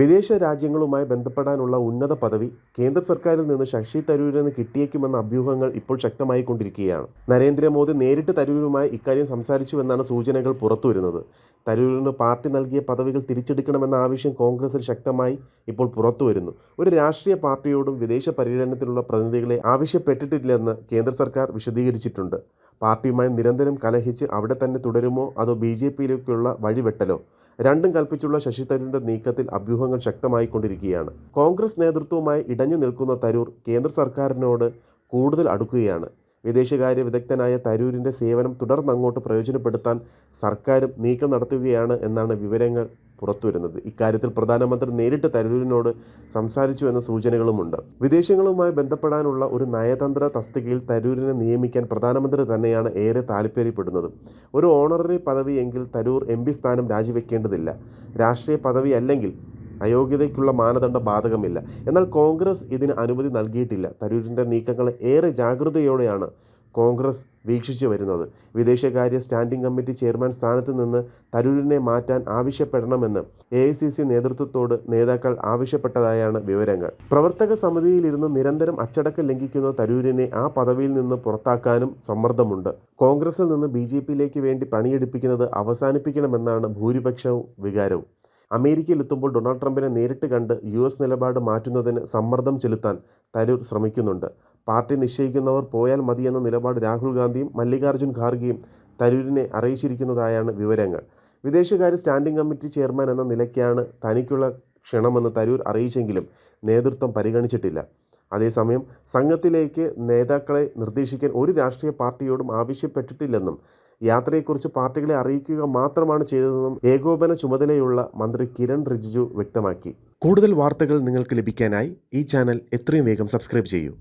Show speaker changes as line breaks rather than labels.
വിദേശ രാജ്യങ്ങളുമായി ബന്ധപ്പെടാനുള്ള ഉന്നത പദവി കേന്ദ്ര സർക്കാരിൽ നിന്ന് ശശി തരൂരിന് കിട്ടിയേക്കുമെന്ന അഭ്യൂഹങ്ങൾ ഇപ്പോൾ ശക്തമായി കൊണ്ടിരിക്കുകയാണ് നരേന്ദ്രമോദി നേരിട്ട് തരൂരുമായി ഇക്കാര്യം സംസാരിച്ചുവെന്നാണ് സൂചനകൾ പുറത്തുവരുന്നത്. തരൂരിന് പാർട്ടി നൽകിയ പദവികൾ തിരിച്ചെടുക്കണമെന്ന ആവശ്യം കോൺഗ്രസിൽ ശക്തമായി ഇപ്പോൾ പുറത്തുവരുന്നു. ഒരു രാഷ്ട്രീയ പാർട്ടിയോടും വിദേശ പര്യടനത്തിനുള്ള പ്രതിനിധികളെ ആവശ്യപ്പെട്ടിട്ടില്ലെന്ന് കേന്ദ്ര സർക്കാർ വിശദീകരിച്ചിട്ടുണ്ട്. പാർട്ടിയുമായി നിരന്തരം കലഹിച്ച് അവിടെ തന്നെ തുടരുമോ അതോ ബി ജെ പിയിലേക്കുള്ള വഴിവെട്ടലോ? രണ്ടും കൽപ്പിച്ചുള്ള ശശി തരൂരിന്റെ നീക്കത്തിൽ അഭ്യൂഹങ്ങൾ ശക്തമായിക്കൊണ്ടിരിക്കുകയാണ്. കോൺഗ്രസ് നേതൃത്വവുമായി ഇടഞ്ഞു നിൽക്കുന്ന തരൂർ കേന്ദ്ര സർക്കാരിനോട് കൂടുതൽ അടുക്കുകയാണ്. വിദേശകാര്യ വിദഗ്ധനായ തരൂരിന്റെ സേവനം തുടർന്നങ്ങോട്ട് പ്രയോജനപ്പെടുത്താൻ സർക്കാരും നീക്കം നടത്തുകയാണ് എന്നാണ് വിവരങ്ങൾ പുറത്തുവരുന്നത്. ഇക്കാര്യത്തിൽ പ്രധാനമന്ത്രി നേരിട്ട് തരൂരിനോട് സംസാരിച്ചു എന്ന സൂചനകളുമുണ്ട്. വിദേശങ്ങളുമായി ബന്ധപ്പെടാനുള്ള ഒരു നയതന്ത്ര തസ്തികയിൽ തരൂരിനെ നിയമിക്കാൻ പ്രധാനമന്ത്രി തന്നെയാണ് ഏറെ താല്പര്യപ്പെടുന്നത്. ഒരു ഓണററി പദവിയെങ്കിൽ തരൂർ എം പി സ്ഥാനം രാജിവെക്കേണ്ടതില്ല. രാഷ്ട്രീയ പദവി അല്ലെങ്കിൽ അയോഗ്യതയ്ക്കുള്ള മാനദണ്ഡം ബാധകമില്ല. എന്നാൽ കോൺഗ്രസ് ഇതിന് അനുമതി നൽകിയിട്ടില്ല. തരൂരിന്റെ നീക്കങ്ങൾ ഏറെ ജാഗ്രതയോടെയാണ് കോൺഗ്രസ് വീക്ഷിച്ചു വരുന്നത്. വിദേശകാര്യ സ്റ്റാൻഡിംഗ് കമ്മിറ്റി ചെയർമാൻ സ്ഥാനത്ത് നിന്ന് തരൂരിനെ മാറ്റാൻ ആവശ്യപ്പെടണമെന്ന് എ ഐ സി സി നേതൃത്വത്തോട് നേതാക്കൾ ആവശ്യപ്പെട്ടതായാണ് വിവരങ്ങൾ. പ്രവർത്തക സമിതിയിലിരുന്ന് നിരന്തരം അച്ചടക്കം ലംഘിക്കുന്ന തരൂരിനെ ആ പദവിയിൽ നിന്ന് പുറത്താക്കാനും സമ്മർദ്ദമുണ്ട്. കോൺഗ്രസിൽ നിന്ന് ബി ജെ പിയിലേക്ക് വേണ്ടി പണിയെടുപ്പിക്കുന്നത് അവസാനിപ്പിക്കണമെന്നാണ് ഭൂരിപക്ഷവും വികാരവും. അമേരിക്കയിലെത്തുമ്പോൾ ഡൊണാൾഡ് ട്രംപിനെ നേരിട്ട് കണ്ട് യു എസ് നിലപാട് മാറ്റുന്നതിന് സമ്മർദ്ദം ചെലുത്താൻ തരൂർ ശ്രമിക്കുന്നുണ്ട്. പാർട്ടി നിശ്ചയിക്കുന്നവർ പോയാൽ മതിയെന്ന നിലപാട് രാഹുൽ ഗാന്ധിയും മല്ലികാർജുൻ ഖാർഗെയും തരൂരിനെ അറിയിച്ചിരിക്കുന്നതായാണ് വിവരങ്ങൾ. വിദേശകാര്യ സ്റ്റാൻഡിംഗ് കമ്മിറ്റി ചെയർമാൻ എന്ന നിലയ്ക്കാണ് തനിക്കുള്ള ക്ഷണമെന്ന് തരൂർ അറിയിച്ചെങ്കിലും നേതൃത്വം പരിഗണിച്ചിട്ടില്ല. അതേസമയം സംഘത്തിലേക്ക് നേതാക്കളെ നിർദ്ദേശിക്കാൻ ഒരു രാഷ്ട്രീയ പാർട്ടിയോടും ആവശ്യപ്പെട്ടിട്ടില്ലെന്നും യാത്രയെക്കുറിച്ച് പാർട്ടികളെ അറിയിക്കുക മാത്രമാണ് ചെയ്തതെന്നും ഏകോപന ചുമതലയുള്ള മന്ത്രി കിരൺ റിജിജു വ്യക്തമാക്കി. കൂടുതൽ വാർത്തകൾ നിങ്ങൾക്ക് ലഭിക്കാനായി ഈ ചാനൽ എത്രയും വേഗം സബ്സ്ക്രൈബ് ചെയ്യൂ.